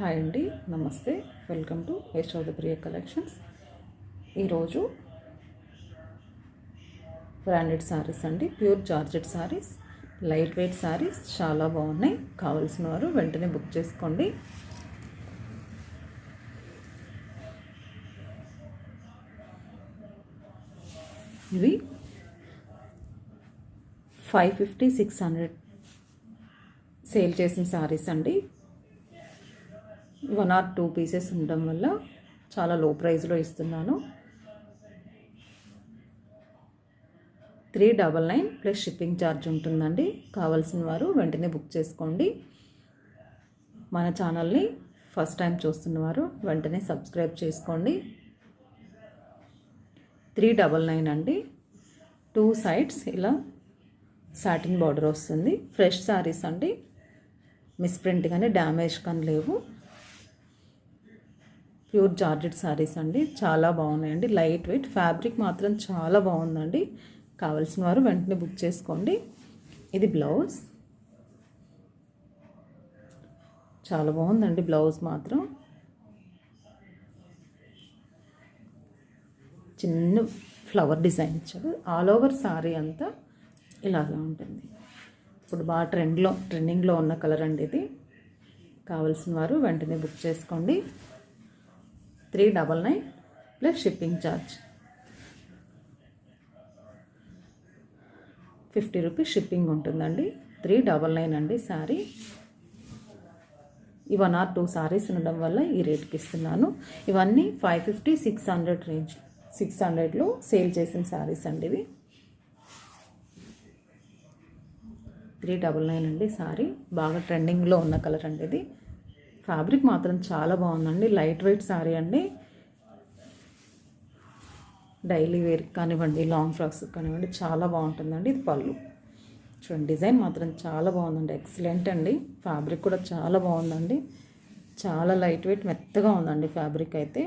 Hi అండి నమస్తే. Welcome to Yashodapriya collections. ఈరోజు బ్రాండెడ్ శారీస్ అండి pure georgette saris light weight saris చాలా బాగున్నాయి. కావాల్సిన వారు వెంటనే బుక్ చేసుకోండి. ఇవి five fifty six hundred sale చేసిన శారీస్ అండి. వన్ ఆర్ టూ పీసెస్ ఉండడం వల్ల చాలా లో ప్రైస్లో ఇస్తున్నాను. Three double nine plus shipping charge ఉంటుందండి. కావాల్సిన వారు వెంటనే బుక్ చేసుకోండి. మన ఛానల్ని ఫస్ట్ టైం చూస్తున్నవారు వెంటనే సబ్స్క్రైబ్ చేసుకోండి. త్రీ డబల్ నైన్ అండి. టూ సైడ్స్ ఇలా సాటిన్ బార్డర్ వస్తుంది. ఫ్రెష్ శారీస్ అండి. మిస్ప్రింట్ కానీ డ్యామేజ్ కానీ లేవు. ప్యూర్ జార్జెట్ శారీస్ అండి. చాలా బాగున్నాయండి. లైట్ వెయిట్ ఫ్యాబ్రిక్ మాత్రం చాలా బాగుందండి. కావాల్సిన వారు వెంటనే బుక్ చేసుకోండి. ఇది బ్లౌజ్ చాలా బాగుందండి బ్లౌజ్ మాత్రం. చిన్న ఫ్లవర్ డిజైన్ ఇచ్చాడు ఆల్ ఓవర్ శారీ అంతా ఇలాగే ఉంటుంది. ఇప్పుడు బాగా ట్రెండ్లో ట్రెండింగ్లో ఉన్న కలర్ అండి ఇది. కావాల్సిన వారు వెంటనే బుక్ చేసుకోండి. Three double nine plus shipping charge fifty rupees shipping ఉంటుందండి. త్రీ డబల్ నైన్ అండి శారీ ఈ వన్ ఆర్ టూ శారీస్ ఉండడం వల్ల ఈ రేట్కి ఇస్తున్నాను. ఇవన్నీ five fifty six hundred range six హండ్రెడ్లో సేల్ చేసిన శారీస్ అండి ఇవి. త్రీ డబల్ నైన్ అండి సారీ బాగా ట్రెండింగ్లో ఉన్న కలర్ అండి ఇది. ఫ్యాబ్రిక్ మాత్రం చాలా బాగుందండి. లైట్ వెయిట్ శారీ అండి. డైలీ వేర్ కానివ్వండి లాంగ్ ఫ్రాక్స్ కానివ్వండి చాలా బాగుంటుందండి ఇది పళ్ళు. చూడండి డిజైన్ మాత్రం చాలా బాగుందండి. ఎక్సలెంట్ అండి. ఫ్యాబ్రిక్ కూడా చాలా బాగుందండి. చాలా లైట్ వెయిట్ మెత్తగా ఉందండి ఫ్యాబ్రిక్ అయితే.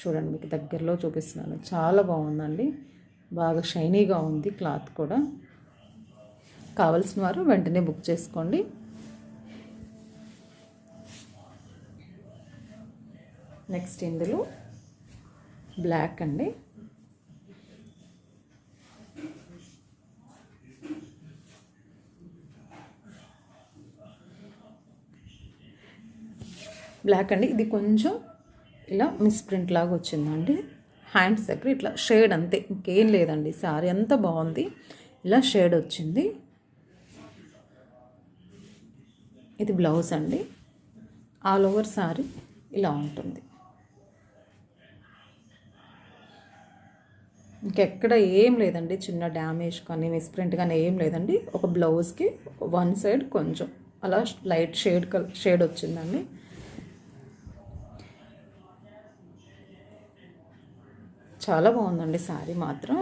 చూడండి మీకు దగ్గరలో చూపిస్తున్నాను. చాలా బాగుందండి. బాగా షైనీగా ఉంది క్లాత్ కూడా. కావలసిన వారు వెంటనే బుక్ చేసుకోండి. నెక్స్ట్ ఇందులో బ్లాక్ అండి. బ్లాక్ అండి. ఇది కొంచెం ఇలా మిస్ ప్రింట్ లాగా వచ్చిందండి. హ్యాండ్స్ దగ్గర ఇట్లా షేడ్ అంతే. ఇంకేం లేదండి. సారీ అంతా బాగుంది. ఇలా షేడ్ వచ్చింది. ఇది బ్లౌజ్ అండి. ఆల్ ఓవర్ సారీ ఇలా ఉంటుంది. ఇంకెక్కడ ఏం లేదండి. చిన్న డ్యామేజ్ కానీ మిస్ప్రింట్ కానీ ఏం లేదండి. ఒక బ్లౌజ్కి వన్ సైడ్ కొంచెం అలా లైట్ షేడ్ కల్ షేడ్ వచ్చిందండి. చాలా బాగుందండి శారీ మాత్రం.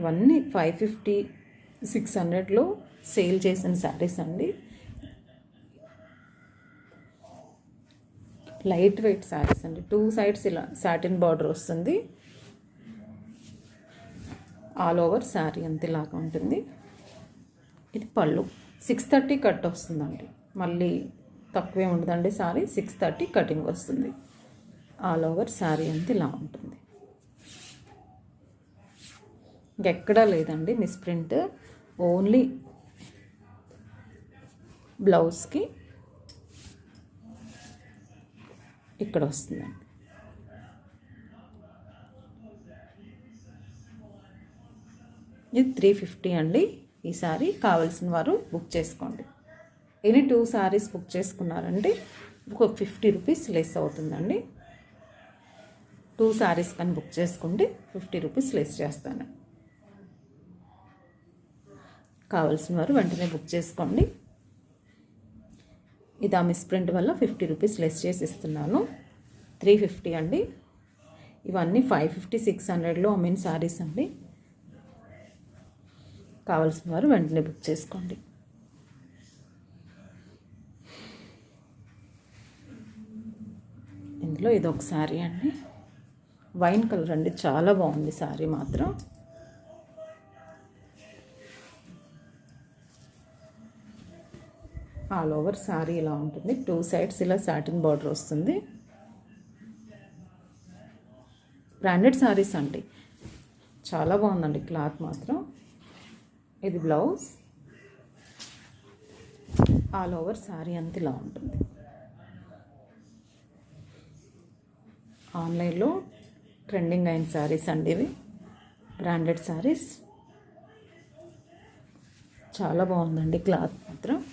ఇవన్నీ ఫైవ్ ఫిఫ్టీ సిక్స్ హండ్రెడ్లో సేల్ చేసిన శారీస్ అండి. లైట్ వెయిట్ శారీస్ అండి. టూ సైడ్స్ ఇలా సాటిన్ బార్డర్ వస్తుంది. ఆల్ ఓవర్ శారీ అంత ఇలాగా ఉంటుంది. ఇది పళ్ళు. సిక్స్ థర్టీ కట్ వస్తుందండి. మళ్ళీ తక్కువే ఉండదండి శారీ. సిక్స్ థర్టీ కటింగ్ వస్తుంది. ఆల్ ఓవర్ శారీ అంత ఇలా ఉంటుంది. ఎక్కడా లేదండి. మిస్ప్రింట్ ఓన్లీ బ్లౌజ్కి ఇక్కడ వస్తుందండి. ఇది త్రీ ఫిఫ్టీ అండి. ఈ సారీ కావాల్సిన వారు బుక్ చేసుకోండి. ఎనీ టూ సారీస్ బుక్ చేసుకున్నారంటే ఒక ఫిఫ్టీ రూపీస్ లెస్ అవుతుందండి. టూ సారీస్ కానీ బుక్ చేసుకుంటే ఫిఫ్టీ రూపీస్ లెస్ చేస్తాను. కావాల్సిన వారు వెంటనే బుక్ చేసుకోండి. ఇది ఆ మిస్ప్రింట్ వల్ల ఫిఫ్టీ రూపీస్ లెస్ చేసి ఇస్తున్నాను. త్రీ ఫిఫ్టీ అండి. ఇవన్నీ ఫైవ్ ఫిఫ్టీ సిక్స్ హండ్రెడ్లో అమ్మిన శారీస్ అండి. కావాల్సిన వారు వెంటనే బుక్ చేసుకోండి. ఇందులో ఇది ఒక శారీ అండి. వైన్ కలర్ అండి. చాలా బాగుంది శారీ మాత్రం. ఆల్ ఓవర్ శారీ ఇలా ఉంటుంది. టూ సైడ్స్ ఇలా సాటిన్ బార్డర్ వస్తుంది. బ్రాండెడ్ శారీస్ అండి. చాలా బాగుందండి క్లాత్ మాత్రం. ఇది బ్లౌజ్. ఆల్ ఓవర్ శారీ అంత ఇలా ఉంటుంది. ఆన్లైన్లో ట్రెండింగ్ అయిన శారీస్ అండి ఇవి. బ్రాండెడ్ శారీస్ చాలా బాగుందండి క్లాత్ మాత్రం.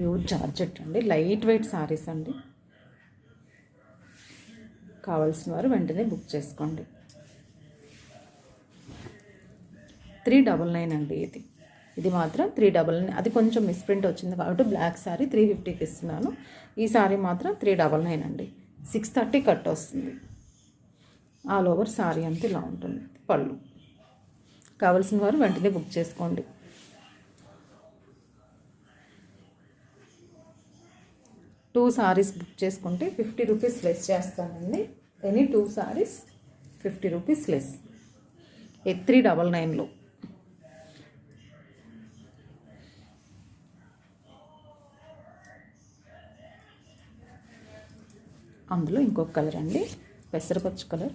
ప్యూర్ జార్జెట్ అండి. లైట్ వెయిట్ శారీస్ అండి. కావాల్సిన వారు వెంటనే బుక్ చేసుకోండి. త్రీ డబల్ నైన్ అండి ఇది. ఇది మాత్రం త్రీ డబల్ నైన్. అది కొంచెం మిస్ప్రింట్ వచ్చింది కాబట్టి బ్లాక్ శారీ త్రీ ఫిఫ్టీకి ఇస్తున్నాను. ఈ శారీ మాత్రం త్రీ డబల్ నైన్ అండి. సిక్స్ థర్టీ కట్ వస్తుంది. ఆల్ ఓవర్ శారీ అంతా ఇలా ఉంటుంది. పళ్ళు. కావలసిన వారు వెంటనే బుక్ చేసుకోండి. టూ సారీస్ బుక్ చేసుకుంటే ఫిఫ్టీ రూపీస్ లెస్ చేస్తానండి. Any two saris fifty rupees less. Three double నైన్లో. అందులో ఇంకొక కలర్ అండి. పెసరపచ్చు కలర్.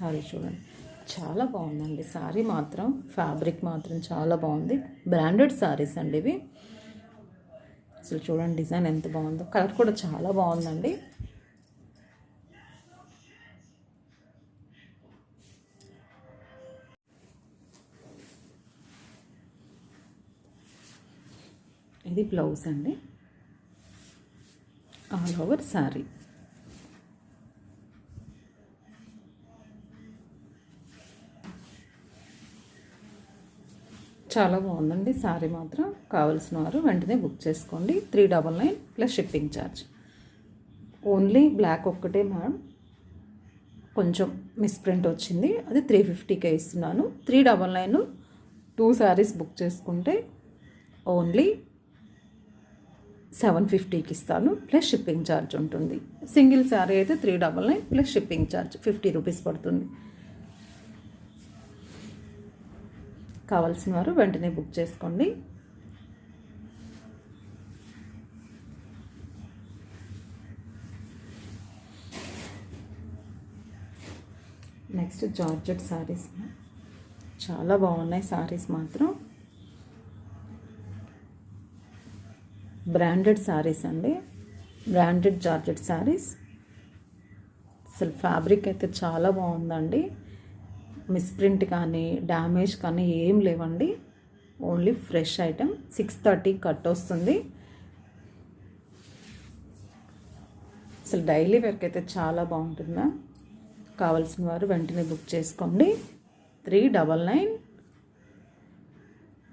సారీ చూడండి. చాలా బాగుందండి. సారీ మాత్రం ఫ్యాబ్రిక్ మాత్రం చాలా బాగుంది. బ్రాండెడ్ సారీస్ అండి ఇవి. అసలు చూడండి డిజైన్ ఎంత బాగుందో. కలర్ కూడా చాలా బాగుందండి. ఇది బ్లౌజ్ అండి. ఆల్ ఓవర్ శారీ చాలా బాగుందండి. శారీ మాత్రం కావలసిన వారు వెంటనే బుక్ చేసుకోండి. Three double nine plus shipping charge. Only black ఒక్కటే మేడం కొంచెం మిస్ప్రింట్ వచ్చింది. అది త్రీ ఫిఫ్టీకే ఇస్తున్నాను. Three double nine two saris book చేసుకుంటే ఓన్లీ సెవెన్ ఫిఫ్టీకి ఇస్తాను. ప్లస్ షిప్పింగ్ ఛార్జ్ ఉంటుంది. సింగిల్ శారీ అయితే three double nine plus shipping charge fifty rupees పడుతుంది. కావాల్సిన వారు వెంటనే బుక్ చేసుకోండి. నెక్స్ట్ జార్జెట్ శారీస్ చాలా బాగున్నాయి శారీస్ మాత్రం. బ్రాండెడ్ శారీస్ అండి. బ్రాండెడ్ జార్జెట్ శారీస్ అసలు ఫ్యాబ్రిక్ అయితే చాలా బాగుందండి. మిస్ప్రింట్ కానీ డ్యామేజ్ కానీ ఏం లేవండి. Only fresh item six thirty cut వస్తుంది. అసలు డైలీ వేర్కి అయితే చాలా బాగుంటుందా కావాల్సిన వారు వెంటనే బుక్ చేసుకోండి. Three double nine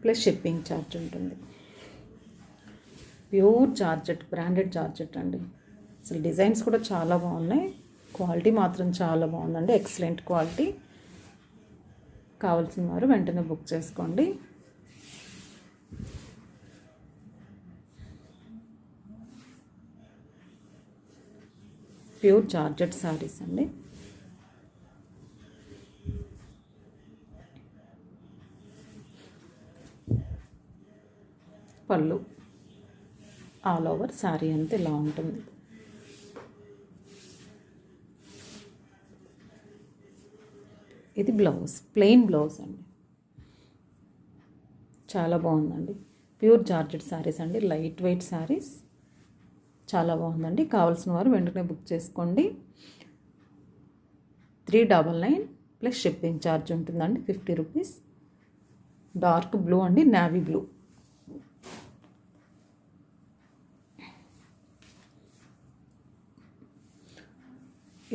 plus shipping charge ఉంటుంది. ప్యూర్ చార్జెట్ బ్రాండెడ్ చార్జెట్ అండి. అసలు డిజైన్స్ కూడా చాలా బాగున్నాయి. క్వాలిటీ మాత్రం చాలా బాగుందండి. Excellent quality. కావాల్సిన వారు వెంటనే బుక్ చేసుకోండి. ప్యూర్ జార్జెట్ శారీస్ అండి. పళ్ళు ఆల్ ఓవర్ శారీ అంతా ఇలా ఉంటుంది. ఇది బ్లౌజ్ ప్లెయిన్ బ్లౌజ్ అండి. చాలా బాగుందండి. ప్యూర్ జార్జెడ్ శారీస్ అండి లైట్ వెయిట్ శారీస్. చాలా బాగుందండి. కావాల్సిన వారు వెంటనే బుక్ చేసుకోండి. Three double nine plus shipping charge ఉంటుందండి ఫిఫ్టీ రూపీస్. డార్క్ బ్లూ అండి నావీ బ్లూ.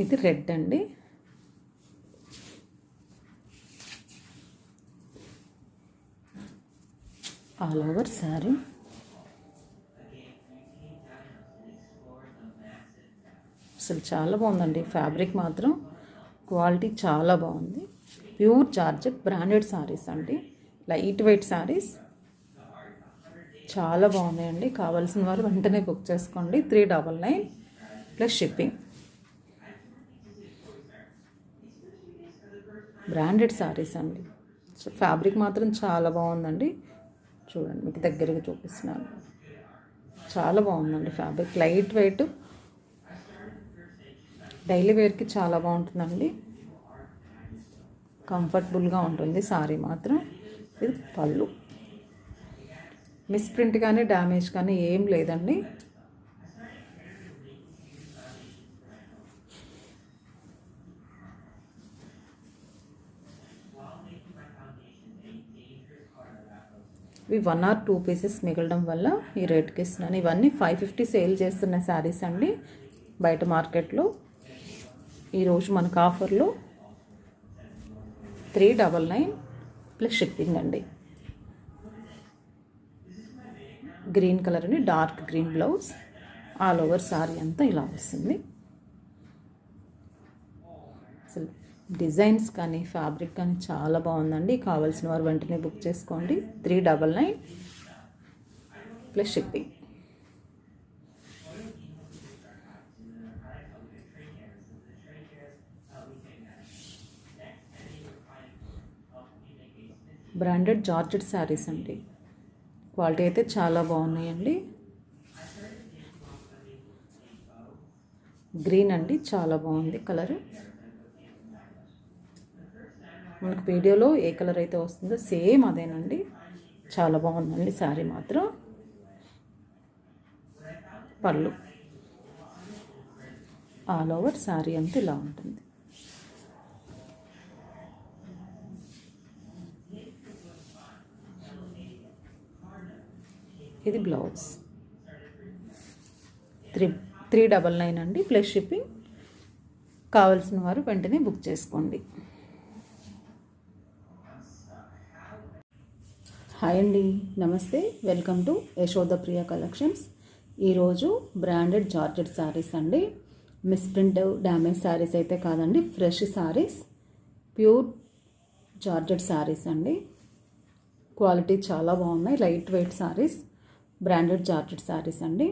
ఇది రెడ్ అండి. ఆల్ ఓవర్ శారీ అసలు చాలా బాగుందండి. ఫ్యాబ్రిక్ మాత్రం క్వాలిటీ చాలా బాగుంది. ప్యూర్ జార్జెట్ బ్రాండెడ్ శారీస్ అండి. లైట్ వెయిట్ శారీస్ చాలా బాగున్నాయండి. కావాల్సిన వారు వెంటనే బుక్ చేసుకోండి. Three double nine plus shipping. Branded saris అండి. ఫ్యాబ్రిక్ మాత్రం చాలా బాగుందండి. చూడండి మీకు దగ్గరగా చూపిస్తున్నాను. చాలా బాగుందండి ఫ్యాబ్రిక్. లైట్ వెయిట్ డైలీ వేర్కి చాలా బాగుంటుందండి. కంఫర్టబుల్గా ఉంటుంది సారీ మాత్రం. ఇది పళ్ళు. మిస్ప్రింట్ కానీ డ్యామేజ్ కానీ ఏం లేదండి. ఇవి వన్ ఆర్ టూ పీసెస్ మిగలడం వల్ల ఈ రేట్కి ఇస్తున్నాను ఇవన్నీ ఫైవ్ ఫిఫ్టీ సేల్ చేస్తున్న శారీస్ అండి బయట మార్కెట్లో. ఈరోజు మనకు ఆఫర్లో three double nine plus shipping అండి. గ్రీన్ కలర్ అని dark green blouse all over sari అంతా ఇలా వస్తుంది అసలు డిజైన్స్ కానీ ఫ్యాబ్రిక్ కానీ చాలా బాగుందండి. కావాల్సిన వారు వెంటనే బుక్ చేసుకోండి. Three double nine plus shipping. Branded georgette saris అండి. క్వాలిటీ అయితే చాలా బాగున్నాయండి. గ్రీన్ అండి చాలా బాగుంది కలరు. మనకు వీడియోలో ఏ కలర్ అయితే వస్తుందో సేమ్ అదేనండి. చాలా బాగుందండి శారీ మాత్రం. పళ్ళు. ఆల్ ఓవర్ శారీ అంతా ఇలా ఉంటుంది. ఇది blouse. Three three double nine అండి. Plus shipping. కావాల్సిన వారు వెంటనే బుక్ చేసుకోండి. హాయ్ అండి. నమస్తే. Welcome to Yashoda Priya collections. ఈరోజు బ్రాండెడ్ జార్జెట్ శారీస్ అండి. మిస్ప్రింట్ డ్యామేజ్ శారీస్ అయితే కాదండి fresh saris. Pure georgette saris అండి. క్వాలిటీ చాలా బాగున్నాయి light weight saris branded georgette saris అండి.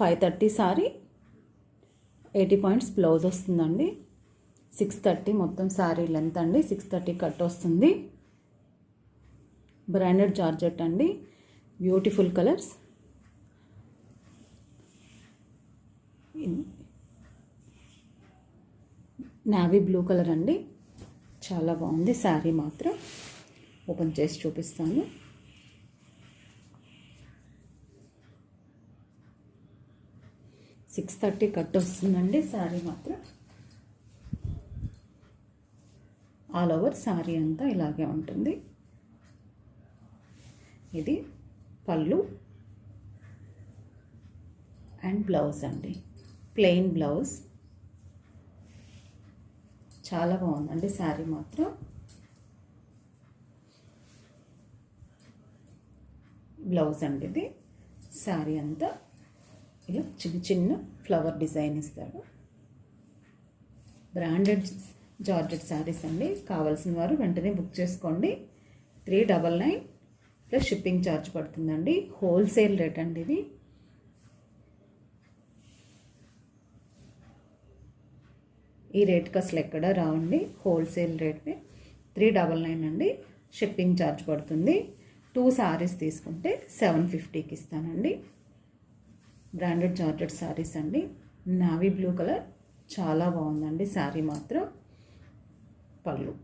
Five thirty sari eighty points blouse వస్తుందండి. సిక్స్ థర్టీ మొత్తం శారీ లెంత్ అండి సిక్స్ థర్టీ కట్ వస్తుంది. బ్రాండెడ్ జార్జెట్ అండి. Beautiful colours. Navy blue colour అండి. చాలా బాగుంది. శారీ మాత్రం ఓపెన్ చేసి చూపిస్తాను. సిక్స్ థర్టీ కట్ వస్తుందండి శారీ మాత్రం. ఆల్ ఓవర్ శారీ అంతా ఇలాగే ఉంటుంది. ఇది పళ్ళు అండ్ బ్లౌజ్ అండి. Plain blouse. చాలా బాగుందండి శారీ మాత్రం. బ్లౌజ్ అండి ఇది. శారీ అంతా ఇలా చిన్న చిన్న ఫ్లవర్ డిజైన్ ఇస్తాడు బ్రాండెడ్ జార్జెట్ శారీస్ అండి. కావాల్సిన వారు వెంటనే బుక్ చేసుకోండి. Three double nine plus shipping charge పడుతుందండి. హోల్సేల్ రేట్ అండి ఇది. ఈ రేట్కి అసలు ఎక్కడ రావండి. హోల్సేల్ రేట్ని త్రీ డబల్ నైన్ అండి. షిప్పింగ్ ఛార్జ్ పడుతుంది. టూ శారీస్ తీసుకుంటే సెవెన్ ఫిఫ్టీకి ఇస్తానండి. బ్రాండెడ్ చార్జెడ్ శారీస్ అండి. Navy blue colour. చాలా బాగుందండి శారీ మాత్రం. పళ్ళు.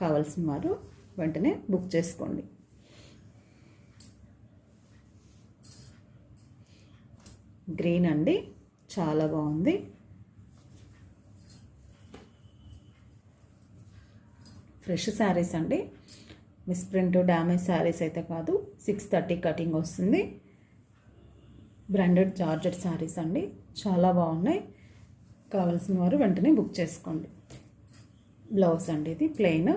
కావాల్సిన వారు వెంటనే బుక్ చేసుకోండి. గ్రీన్ అండి. చాలా బాగుంది. ఫ్రెష్ శారీస్ అండి. మిస్ప్రింట్ డ్యామేజ్ శారీస్ అయితే కాదు. సిక్స్ థర్టీ కటింగ్ వస్తుంది. బ్రాండెడ్ జార్జెట్ శారీస్ అండి. చాలా బాగున్నాయి. కావాల్సిన వారు వెంటనే బుక్ చేసుకోండి. బ్లౌజ్ అండి ఇది ప్లెయిన్.